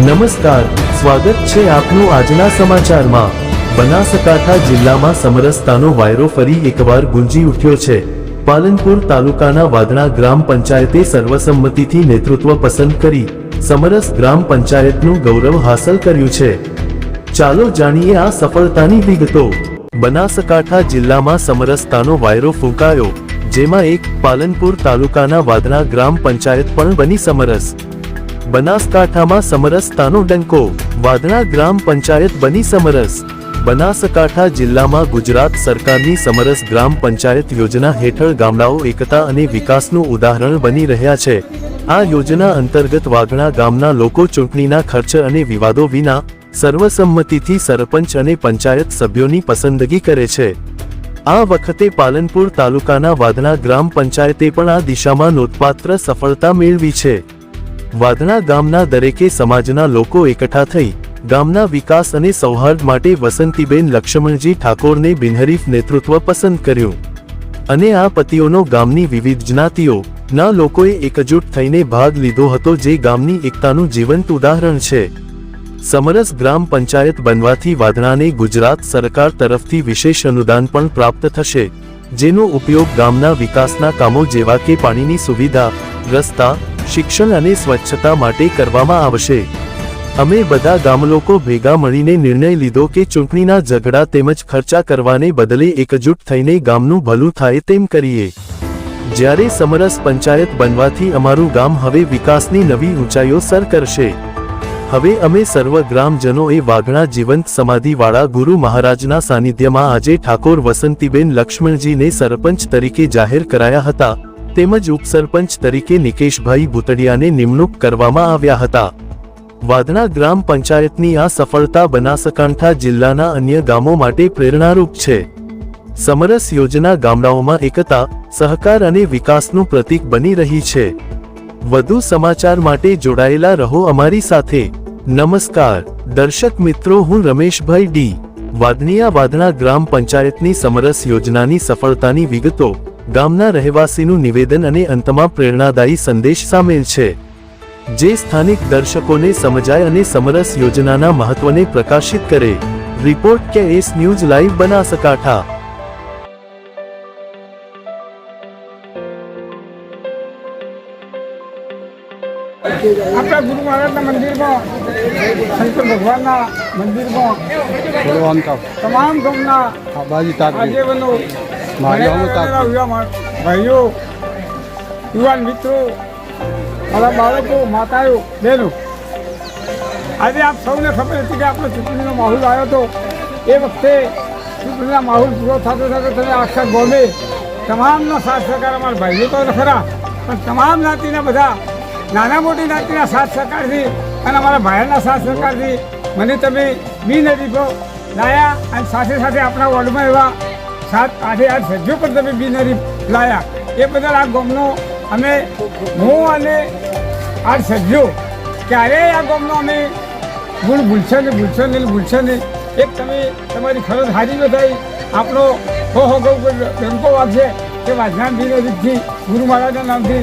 નમસ્કાર, સ્વાગત છે આપનું આજના સમાચારમાં. બનાસકાંઠા જિલ્લામાં સમરસતાનો વાયરો ફરી એકવાર ગુંજી ઉઠ્યો છે. પાલનપુર તાલુકાના વાદણા ગ્રામ પંચાયતે સર્વસંમતિથી નેતૃત્વ પસંદ કરી સમરસ ગ્રામ પંચાયતનું ગૌરવ હાંસલ કર્યું છે. ચાલો જાણીએ આ સફળતાની વિગતો. બનાસકાંઠા જિલ્લામાં સમરસતાનો વાયરો ફૂંકાયો, જેમાં એક પાલનપુર તાલુકાના વાદણા ગ્રામ પંચાયત પણ બની સમરસ. બનાસકાંઠામાં સમરસતાનો ડંકો. વાદળા ગ્રામ પંચાયત બની સમરસ. બનાસકાંઠા જિલ્લામાં ગુજરાત સરકારની સમરસ ગ્રામ પંચાયત યોજના હેઠળ ગામડાઓ એકતા અને વિકાસનું ઉદાહરણ બની રહ્યા છે. આ યોજના અંતર્ગત વાઘણા ગામના લોકો ચૂંટણીના ખર્ચ અને વિવાદો વિના સર્વસંમતિથી સરપંચ અને પંચાયત સભ્યોની પસંદગી કરે છે. આ વખતે પાલનપુર તાલુકાના વાદણા ગ્રામ પંચાયતે પણ આ દિશામાં નોંધપાત્ર સફળતા મેળવી છે. વાદણા ગામના દરેકે સમાજના લોકો એકઠા થઈ ગામના વિકાસ અને સૌહાર્દ માટે વસંતીબેન લક્ષ્મણજી ઠાકોરને બિનહરીફ નેતૃત્વ પસંદ કર્યું. અને આ પતિઓનો ગામની વિવિધ જ્ઞાતિઓ ના લોકોએ એકજૂટ થઈને ભાગ લીધો હતો જે ગામની એકતાનું જીવંત ઉદાહરણ છે. સમરસ ગ્રામ પંચાયત બનવાથી વાદણાને ગુજરાત સરકાર તરફથી વિશેષ અનુદાન પણ પ્રાપ્ત થશે. જેનો ઉપયોગ ગામના વિકાસના કામો જેવા કે પાણીની સુવિધા, રસ્તા, શિક્ષણ અને સ્વચ્છતા માટે કરવામાં આવશે. અમે બધા ગામલોકો ભેગા મળીને નિર્ણય લીધો કે ચૂંટણીના ઝઘડા તેમજ ખર્ચા કરવાને બદલે એકજૂટ થઈને ગામનું ભલું થાય તેમ કરીએ. જ્યારે સમરસ પંચાયત બનવાથી અમારું ગામ હવે વિકાસની નવી ઊંચાઈઓ સર કરશે. હવે અમે સર્વ ગ્રામજનોએ વાઘણા જીવંત સમાધિવાળા ગુરુ મહારાજના સાનિધ્યમાં આજે ઠાકોર વસંતીબેન લક્ષ્મણજીને સરપંચ તરીકે જાહેર કરાયા હતા, તેમજ ઉપસરપંચ તરીકે નિકેશભાઈ ભૂતડિયાને નિમણૂક કરવામાં આવ્યા હતા. વાદણા ગ્રામ પંચાયતની આ સફળતા બનાસકાંઠા જિલ્લાના અન્ય ગામો માટે પ્રેરણારૂપ છે. સમરસ યોજના ગામડાઓમાં એકતા, સહકાર અને વિકાસનું પ્રતીક બની રહી છે. વધુ સમાચાર માટે જોડાયેલા રહો અમારી સાથે. નમસ્કાર. દર્શક મિત્રો, હું રમેશભાઈ ડી. વાદનિયા વાદણા ગ્રામ પંચાયતની સમરસ યોજનાની સફળતાની વિગતો ગામના રહેવાસીનું નિવેદન અને અંતમાં પ્રેરણાદાયી સંદેશ સામેલ છે. જે સ્થાનિક દર્શકોને સમજાય અને સમરસ યોજનાના મહત્વને પ્રકાશિત કરે. રિપોર્ટ કે એસ ન્યૂઝ લાઈવ બનાસકાંઠા. આપણા ગુરુ મહારાજના મંદિરમાં, શંકર ભગવાનના મંદિરમાં, તમામ ગામના આગેવાનો ભાઈઓ, યુવાન મિત્રો, મારા બાળકો, માતાઓ, બહેનો, આજે આપ સૌને ખબર હતી કે આપણો ચૂંટણીનો માહોલ આવ્યો હતો. એ વખતે ચૂંટણીના માહોલ પૂરો થતો થતો તમે આખા ગોમે તમામનો સાથ સહકાર અમારા ભાઈઓ તો ખરા, પણ તમામ જ્ઞાતિના બધા નાના મોટી નાતીના સાથ સહકારથી અને અમારા ભાઈના સાથ સહકારથી મને તમે બિનહરીફો લાયા અને સાથે સાથે આપણા વોર્ડમાં એવા સાત, આઠે, આઠ સભ્યો પણ તમે બિનહરીફ લાયા. એ બદલ આ ગામનો અમે હું અને આઠ સભ્યો ક્યારેય આ ગામનો અમે ગુણ ભૂલશે નહીં ભૂલશે નહીં ભૂલશે નહીં. એક તમે, તમારી ફરજ હાજી બતાવી આપણો હો હો ગૌ ડંકો વાગશે. કે વાજનાન બિનહરીફથી ગુરુ મહારાજના નામથી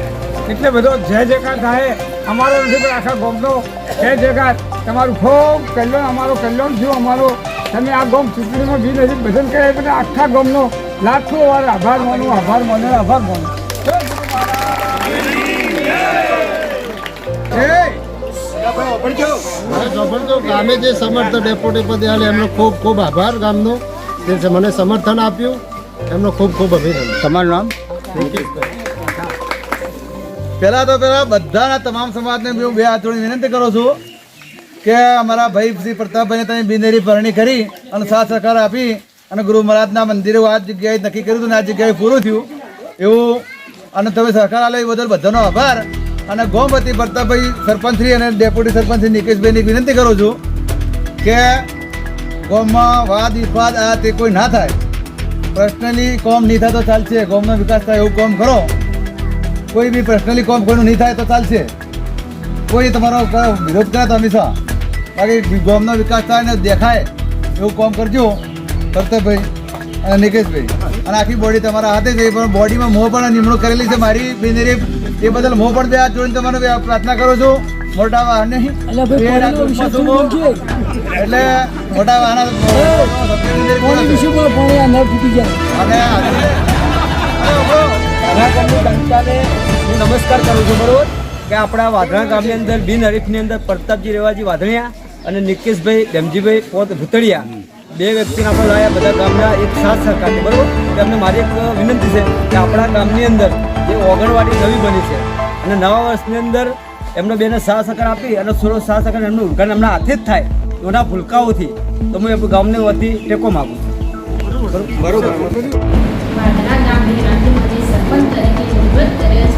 એટલે બધો જય જયકાર થાય. અમારો નથી પણ આખા ગોમનો જય જયકાર. તમારું ખૂબ કલ્યાણ અમારો કલ્યાણ થયું અમારો. તમે આ ગોમ ચૂંટણીમાં બી નથી ભજન કરે એટલે આખા ગોમનો લાખો વાર આભાર માનું આભાર માનો આભાર માનો. ગામે જે સમર્થન ડેપ્યુટી પદે આલે એમનો ખૂબ ખૂબ આભાર ગામનો. તે મને સમર્થન આપ્યું. એમનો ખૂબ ખૂબ અભિનંદન. તમારું નામ? પહેલા તો પહેલા બધાના તમામ સમાજને હું બે હાથ વિનંતી કરું છું કે અમારા ભાઈ શ્રી પ્રતાપભાઈને તમે બિનેરી પરણી કરી અને સાથ સહકાર આપી અને ગુરુ મહારાજના મંદિરે આ જગ્યાએ નક્કી કર્યું હતું ને આ જગ્યાએ પૂરું થયું એવું અને તમે સહકાર એ બદલ બધાનો આભાર. અને ગોમતી પ્રતાપભાઈ સરપંચશ્રી અને ડેપ્યુટી સરપંચશ્રી નિકેશભાઈની વિનંતી કરું છું કે ગોમમાં વાદ વિવાદ આ તે કોઈ ના થાય. પર્સનલી કોમ નહીં થાય તો ચાલશે. ગોમનો વિકાસ થાય એવું કોમ કરો. કોઈ બી પર્સનલી કોમ કોઈનું નહીં થાય તો ચાલશે. કોઈ તમારો વિરોધ કરે તો હંમેશા. બાકી ગામનો વિકાસ થાય ને દેખાય એવું કોમ કરજો કરતભાઈ અને નિકેશભાઈ. અને આખી બોડી તમારા હાથે છે પણ બોડીમાં મોં પણ નિમણૂક કરેલી છે મારી બિનેરી. એ બદલ હું પણ બે હાથ જોડીને તમારે પ્રાર્થના કરું છું. મોટા વાહન એટલે મોટા વાહન અને વાધણા ગામની જનતાને હું નમસ્કાર કરું છું, બરોબર? કે આપણા વાધણા ગામની અંદર બિનહરીફની અંદર પ્રતાપજી રેવાજી વાધણિયા અને નિકેશભાઈ ડેમજીભાઈ પોત ભૂતળિયા, બે વ્યક્તિને આપણે લાયા બધા ગામના એક સાથ સરકારને બરોબર? તેમને મારી એક વિનંતી છે કે આપણા ગામની અંદર જે ઓગણવાડી નવી બની છે અને નવા વર્ષની અંદર એમને બેને સાહ સહકાર આપી અને સોરો સાથ સહકાર એમનું ઉદઘાટન એમના હાથે જ થાય એના ભૂલકાઓથી, તો હું એ ગામને વતી ટેકો માગું છું. બરોબર. સરપંચ તરીકે નિવૃત્ત કર્યો છે.